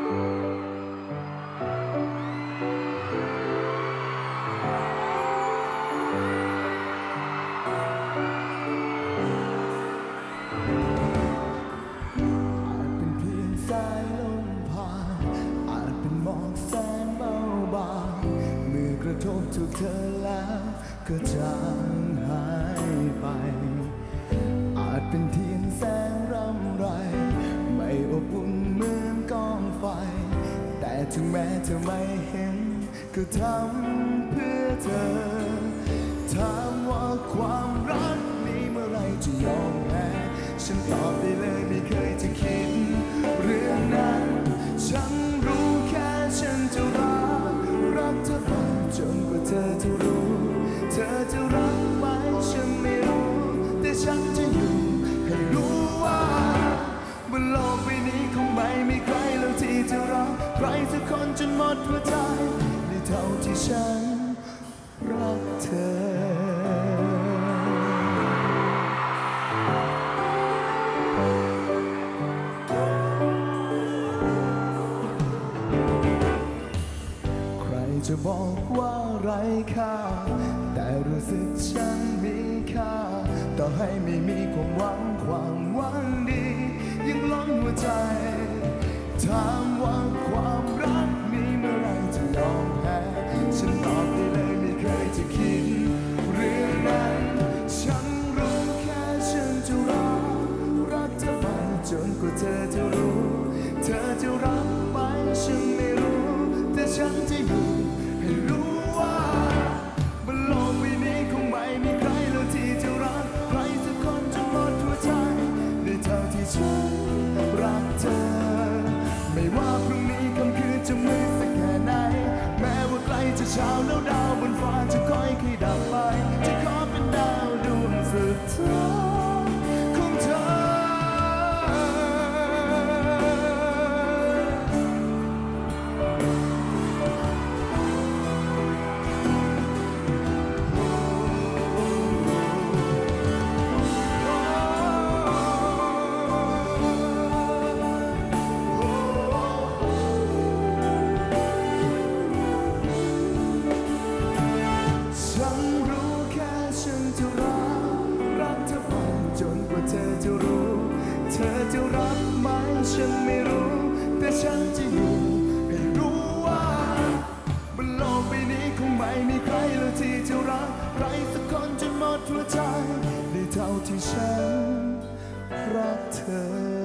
อาจเป็นเพียงสายลมผ่านอาจเป็นมอกแสนเบาบางเมื่อกระทบถูกเธอแล้วก็จางหายไป ถึงแม้เธอไม่เห็น ก็ทำเพื่อเธอ ถามว่าความรักนี้เมื่อไรจะยอมแพ้ ฉันตอบได้เลยไม่เคยจะคิด เรื่องนั้น ฉันรู้แค่ฉันจะรัก รักเธอไปจนกว่าเธอจะรู้ สักคนจนหมดหัวใจในเท่าที่ฉันรักเธอใครจะบอกว่าไรค่า แต่รู้สึกฉันมีค่า ต่อให้ไม่มีความหวังความหวังดี ยังล้นหัวใจถา เช้าแล้วดาวบนฟ้าจะค่อยคดับไป จะรู้ เธอจะรับไหมฉันไม่รู้ แต่ฉันจะอยู่ให้รู้ว่าบนโลกใบนี้คงไม่มีใครเลยที่จะรักใครสักคนจนหมดหัวใจได้เท่าที่ฉันรักเธอ